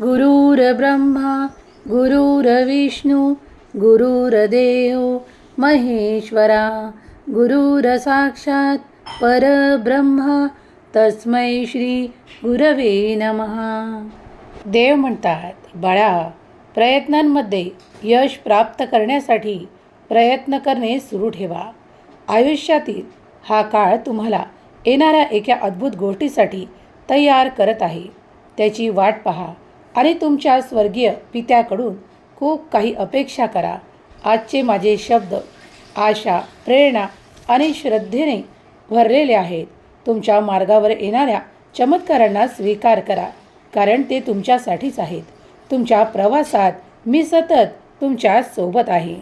गुरुर्ब्रह्मा गुरुर्विष्णू गुरुर्देव महेश्वरा गुरुरसाक्षात परब्रह्मा तस्मै श्री गुरवे नमः. देव म्हणतात बाळा प्रयत्नांमध्ये यश प्राप्त करण्यासाठी प्रयत्न करणे सुरू ठेवा. आयुष्यातील हा काळ तुम्हाला येणाऱ्या एका अद्भुत गोष्टीसाठी तयार करत आहे. त्याची वाट पहा. आणि तुमच्या स्वर्गीय पित्याकडून खूप काही अपेक्षा करा. आजचे माझे शब्द आशा प्रेरणा आणि श्रद्धेने भरलेले आहेत. तुमच्या मार्गावर येणाऱ्या चमत्कारांना स्वीकार करा कारण ते तुमच्यासाठीच आहेत. तुमच्या प्रवासात मी सतत तुमच्यासोबत आहे.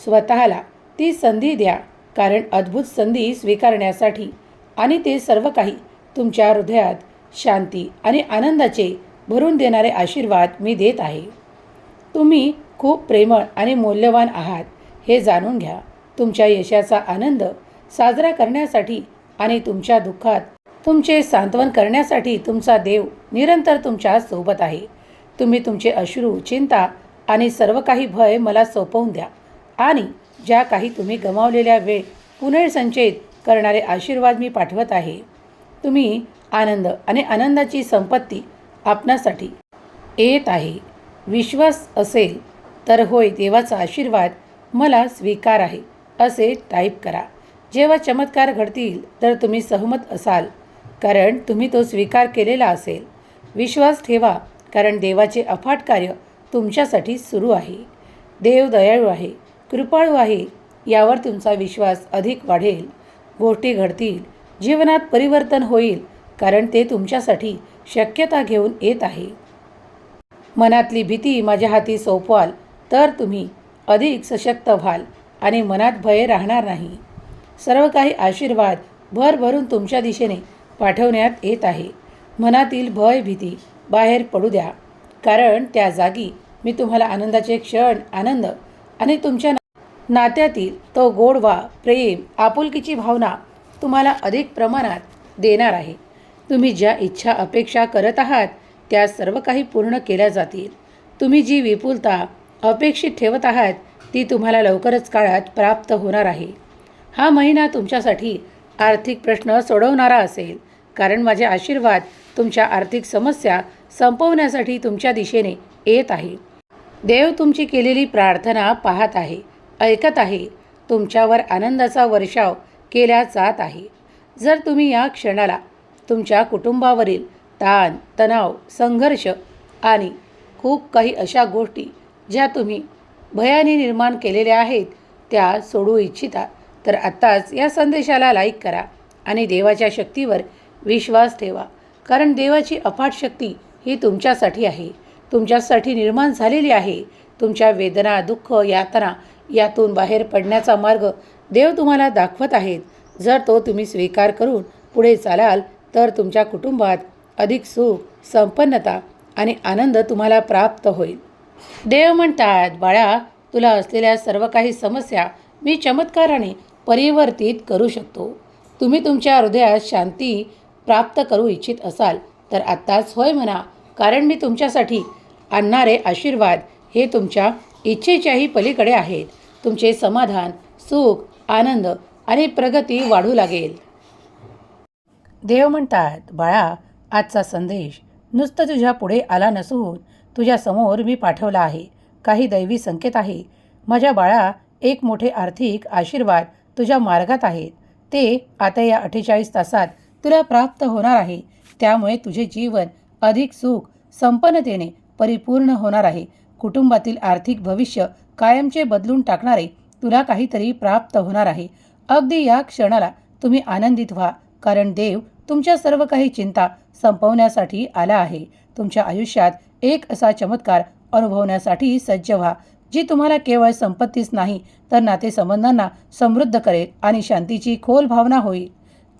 स्वतःला ती संधी द्या कारण अद्भुत संधी स्वीकारण्यासाठी आणि ते सर्व काही तुमच्या हृदयात शांती आणि आनंदाचे भरून देणारे आशीर्वाद मी देत आहे. तुम्ही खूप प्रेमळ आणि मौल्यवान आहात हे जाणून घ्या. तुमच्या यशाचा आनंद साजरा करण्यासाठी आणि तुमच्या दुःखात तुमचे सांत्वन करण्यासाठी तुमचा देव निरंतर तुमच्यासोबत आहे. तुम्ही तुमचे अश्रू चिंता आणि सर्व काही भय मला सोपवून द्या आणि ज्या काही तुम्ही गमावलेल्या वेळ पुनर्संचयित करणारे आशीर्वाद मी पाठवत आहे. तुम्ही आनंद आणि आनंदाची संपत्ती आपणासाठी येत आहे. विश्वास असेल तर होय देवाचा आशीर्वाद मला स्वीकार आहे असे टाईप करा. जेव्हा चमत्कार घडतील तर तुम्ही सहमत असाल कारण तुम्ही तो स्वीकार केलेला असेल. विश्वास ठेवा कारण देवाचे अफाट कार्य तुमच्यासाठी सुरू आहे. देव दयाळू आहे कृपाळू आहे यावर तुमचा विश्वास अधिक वाढेल. गोष्टी घडतील जीवनात परिवर्तन होईल कारण ते तुमच्यासाठी शक्यता घेऊन येत आहे. मनातली भीती माझ्या हाती सोपवाल तर तुम्ही अधिक सशक्त व्हाल आणि मनात भय राहणार नाही. सर्व काही आशीर्वाद भरभरून तुमच्या दिशेने पाठवण्यात येत आहे. मनातील भय भीती बाहेर पडू द्या. कारण त्या जागी मी तुम्हाला आनंदाचे क्षण आनंद आणि तुमच्या नात्यातील तो गोडवा प्रेम आपुलकीची भावना तुम्हाला अधिक प्रमाणात देणार आहे. तुम्ही ज्या इच्छा अपेक्षा करत आहात त्या सर्व काही पूर्ण केल्या जातील. तुम्ही जी विपुलता अपेक्षित ठेवत आहात ती तुम्हाला लवकरच काळात प्राप्त होणार आहे. हा महिना तुमच्यासाठी आर्थिक प्रश्न सोडवणारा असेल कारण माझे आशीर्वाद तुमच्या आर्थिक समस्या संपवण्यासाठी तुमच्या दिशेने येत आहे. देव तुमची केलेली प्रार्थना पाहत आहे ऐकत आहे तुमच्यावर आनंदाचा वर्षाव केला जात आहे. जर तुम्ही या क्षणाला तुमच्या कुटुंबावरील ताण तणाव संघर्ष आणि खूप काही अशा गोष्टी ज्या तुम्ही भयाने निर्माण केलेल्या आहेत त्या सोडू इच्छिता. तर आत्ताच या संदेशाला लाईक करा आणि देवाच्या शक्तीवर विश्वास ठेवा. कारण देवाची अफाट शक्ती ही तुमच्यासाठी आहे. तुमच्यासाठी निर्माण झालेली आहे. तुमच्या वेदना दुःख यातना यातून बाहेर पडण्याचा मार्ग देव तुम्हाला दाखवत आहेत. जर तो तुम्ही स्वीकार करून पुढे चालाल तर तुमच्या कुटुंबात अधिक सुख संपन्नता आणि आनंद तुम्हाला प्राप्त होईल. देव म्हणतात बाळा तुला असलेल्या सर्व काही समस्या मी चमत्काराने परिवर्तित करू शकतो. तुम्ही तुमच्या हृदयात शांती प्राप्त करू इच्छित असाल तर आत्ताच होय म्हणा कारण मी तुमच्यासाठी आणणारे आशीर्वाद हे तुमच्या इच्छेच्याही पलीकडे आहेत. तुमचे समाधान सुख आनंद आणि प्रगती वाढू लागेल. देव म्हणतात बाळा आजचा संदेश नुसतं तुझ्या पुढे आला नसून तुझ्यासमोर मी पाठवला आहे. काही दैवी संकेत आहे. माझ्या बाळा एक मोठे आर्थिक आशीर्वाद तुझ्या मार्गात आहेत. ते आता या अठ्ठेचाळीस तासात तुला प्राप्त होणार आहे. त्यामुळे तुझे जीवन अधिक सुख संपन्नतेने परिपूर्ण होणार आहे. कुटुंबातील आर्थिक भविष्य कायमचे बदलून टाकणारे तुला काहीतरी प्राप्त होणार आहे. अगदी या क्षणाला तुम्ही आनंदित व्हा. कारण देव तुमच्या सर्व काही चिंता संपवण्यासाठी आला आहे. तुमच्या आयुष्यात एक असा चमत्कार अनुभवण्यासाठी सज्ज व्हा जी तुम्हाला केवळ संपत्तीच नाही तर नातेसंबंधांना समृद्ध करेल आणि शांतीची खोल भावना होईल.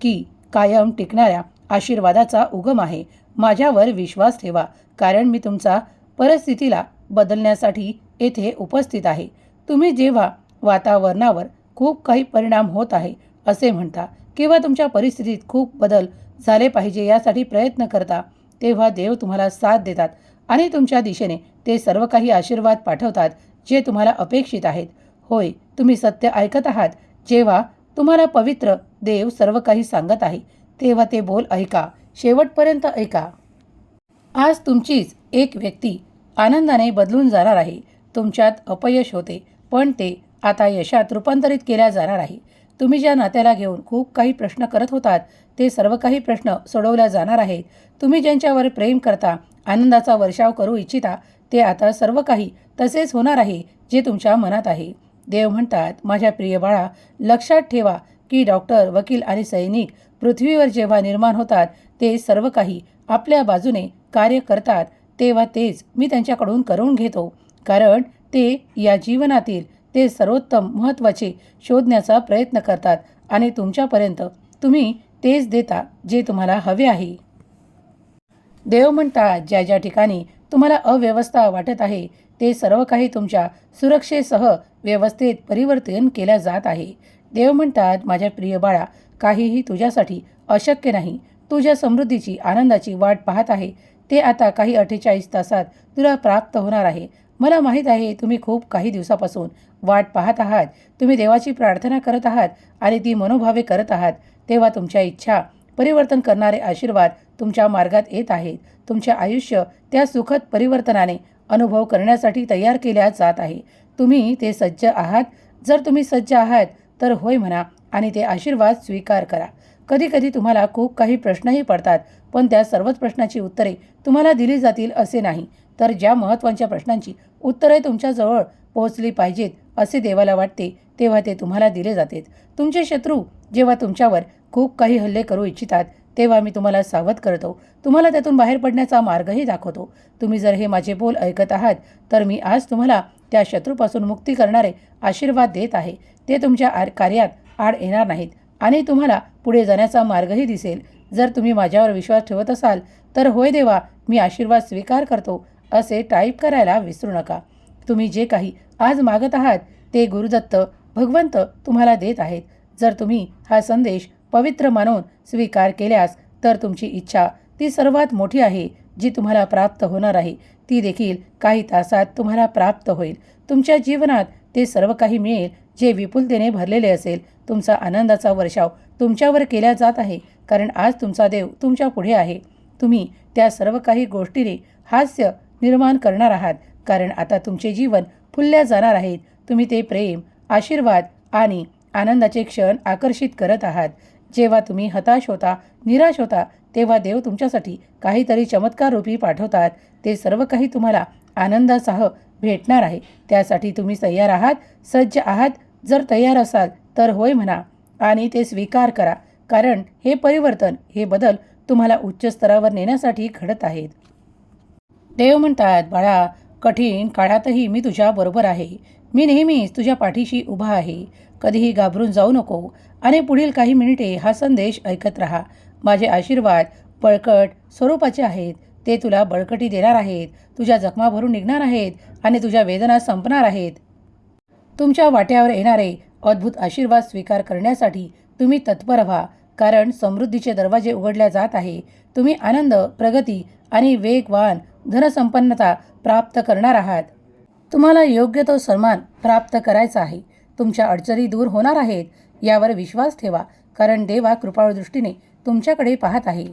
की कायम टिकणाऱ्या आशीर्वादाचा उगम आहे. माझ्यावर विश्वास ठेवा कारण मी तुमचा परिस्थितीला बदलण्यासाठी येथे उपस्थित आहे. तुम्ही जेव्हा वातावरणावर खूप काही परिणाम होत आहे असे म्हणता किंवा तुमच्या परिस्थितीत खूप बदल झाले पाहिजे यासाठी प्रयत्न करता तेव्हा देव तुम्हाला साथ देतात आणि तुमच्या दिशेने ते सर्व काही आशीर्वाद पाठवतात जे तुम्हाला अपेक्षित आहेत. होय तुम्ही सत्य ऐकत आहात. जेव्हा तुम्हाला पवित्र देव सर्व काही सांगत आहे तेव्हा ते बोल ऐका. शेवटपर्यंत ऐका. आज तुमचीच एक व्यक्ती आनंदाने बदलून जाणार आहे. तुमच्यात अपयश होते पण ते आता यशात रूपांतरित केल्या जाणार आहे. तुम्ही ज्या नात्याला घेऊन खूप काही प्रश्न करत होतात ते सर्व काही प्रश्न सोडवल्या जाणार आहेत. तुम्ही ज्यांच्यावर प्रेम करता आनंदाचा वर्षाव करू इच्छिता ते आता सर्व काही तसेच होणार आहे जे तुमच्या मनात आहे. देव म्हणतात माझ्या प्रिय बाळा लक्षात ठेवा की डॉक्टर वकील आणि सैनिक पृथ्वीवर जेव्हा निर्माण होतात ते सर्व काही आपल्या बाजूने कार्य करतात तेव्हा तेच मी त्यांच्याकडून करून घेतो. कारण ते या जीवनातील ते सर्वोत्तम महत्त्वाचे शोधण्याचा प्रयत्न करतात आणि तुमच्यापर्यंत तुम्ही तेच देता जे तुम्हाला हवे आहे. देव म्हणतात ज्या ज्या ठिकाणी तुम्हाला अव्यवस्था वाटत आहे ते सर्व काही तुमच्या सुरक्षेसह व्यवस्थेत परिवर्तन केल्या जात आहे. देव म्हणतात माझ्या प्रिय बाळा काहीही तुझ्यासाठी अशक्य नाही. तुझ्या समृद्धीची आनंदाची वाट पाहत आहे. ते आता काही अठ्ठेचाळीस तासात तुला प्राप्त होणार आहे. मला माहीत आहे तुम्ही खूप काही दिवसापासून वाट पाहत आहात. तुम्ही देवाची प्रार्थना करत आहात आणि ती मनोभावे करत आहात. तेव्हा तुमच्या इच्छा परिवर्तन करणारे आशीर्वाद तुमच्या मार्गात येत आहेत. तुमचे आयुष्य त्या सुखद परिवर्तनाने अनुभव करण्यासाठी तयार केल्या जात आहे. तुम्ही ते सज्ज आहात. जर तुम्ही सज्ज आहात तर होय म्हणा आणि ते आशीर्वाद स्वीकार करा. कधीकधी तुम्हाला खूप काही प्रश्नही पडतात पण त्या सर्वच प्रश्नाची उत्तरे तुम्हाला दिली जातील असे नाही. तर ज्या महत्त्वाच्या प्रश्नांची उत्तरे तुमच्याजवळ पोहोचली पाहिजेत असे देवाला वाटते तेव्हा ते तुम्हाला दिले जातात. तुमचे शत्रू जेव्हा तुमच्यावर खूप काही हल्ले करू इच्छितात तेव्हा मी तुम्हाला सावध करतो. तुम्हाला त्यातून बाहेर पडण्याचा मार्गही दाखवतो. तुम्ही जर हे माझे बोल ऐकत आहात तर मी आज तुम्हाला त्या शत्रूपासून मुक्ती करणारे आशीर्वाद देत आहे. ते तुमच्या आर कार्यात आड येणार नाहीत. आणि तुम्हाला पुढे जाण्याचा मार्गही दिसेल. जर तुम्ही माझ्यावर विश्वास ठेवत असाल तर होय देवा मी आशीर्वाद स्वीकार करतो असे टाईप करायला विसरू नका. तुम्ही जे काही आज मागत आहात ते गुरुदत्त भगवंत तुम्हाला देत आहेत. जर तुम्ही हा संदेश पवित्र मानून स्वीकार केल्यास तर तुमची इच्छा ती सर्वात मोठी आहे जी तुम्हाला प्राप्त होणार आहे. ती देखील काही तासात तुम्हाला प्राप्त होईल. तुमच्या जीवनात ते सर्व काही मिळेल जे विपुलतेने भरलेले असेल. तुमचा आनंदाचा वर्षाव तुमच्यावर केला जात आहे कारण आज तुमचा देव तुमच्यापुढे आहे. तुम्ही त्या सर्व काही गोष्टीने हास्य निर्माण करणार आहात कारण आता तुमचे जीवन फुलल्या जाणार आहेत तुम्ही ते प्रेम आशीर्वाद आणि आनंदाचे क्षण आकर्षित करत आहात. जेव्हा तुम्ही हताश होता निराश होता तेव्हा देव तुमच्यासाठी काहीतरी चमत्कार रूपी पाठवतात. ते सर्व काही तुम्हाला आनंदासह भेटणार आहे. त्यासाठी तुम्ही तयार आहात सज्ज आहात. जर तयार असाल तर होय म्हणा आणि ते स्वीकार करा. कारण हे परिवर्तन हे बदल तुम्हाला उच्च स्तरावर नेण्यासाठी घडत आहेत. देव म्हणतात बाळा कठीण काळातही मी तुझ्या बरोबर आहे. मी नेहमीच तुझ्या पाठीशी उभा आहे. कधीही घाबरून जाऊ नको आणि पुढील काही मिनिटे हा संदेश ऐकत राहा. माझे आशीर्वाद बळकट स्वरूपाचे आहेत. ते तुला बळकटी देणार आहेत. तुझ्या जखमा भरून निघणार आहेत आणि तुझ्या वेदना संपणार आहेत. तुमच्या वाट्यावर येणारे अद्भुत आशीर्वाद स्वीकार करण्यासाठी तुम्ही तत्पर व्हा. कारण समृद्धीचे दरवाजे उघडल्या जात आहे. तुम्ही आनंद प्रगती आणि वेगवान धनसंपन्नता प्राप्त करणार आहात. तुम्हाला योग्य तो सन्मान प्राप्त करायचा आहे. तुमच्या अडचणी दूर होणार आहेत यावर विश्वास ठेवा. कारण देवा कृपाळ दृष्टीने तुमच्याकडे पाहत आहे.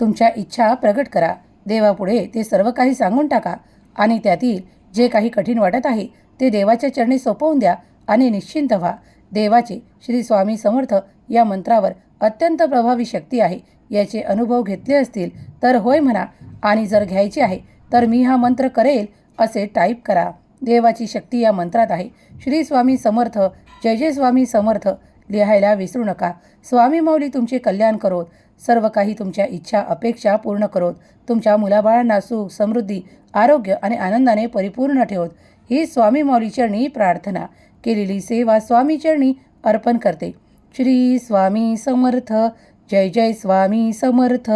तुमच्या इच्छा प्रगट करा. देवापुढे ते सर्व काही सांगून टाका आणि त्यातील जे काही कठीण वाटत आहे ते देवाच्या चरणी सोपवून द्या आणि निश्चिंत व्हा. देवाचे श्री स्वामी समर्थ या मंत्रावर अत्यंत प्रभावी शक्ती आहे. याचे अनुभव घेतले असतील तर होय म्हणा आणि जर घ्यायचे आहे तर मी हा मंत्र करेल असे टाईप करा. देवाची शक्ती या मंत्रात आहे. श्री स्वामी समर्थ जय जय स्वामी समर्थ लिहायला विसरू नका. स्वामी मौली तुमचे कल्याण करोत. सर्व काही तुमच्या इच्छा अपेक्षा पूर्ण करोत. तुमच्या मुलाबाळांना सुख समृद्धी आरोग्य आणि आनंदाने परिपूर्ण ठेवत. ही स्वामी मौलीचरणी प्रार्थना. केलेली सेवा स्वामीचरणी अर्पण करते. श्री स्वामी समर्थ. जय जय स्वामी समर्थ.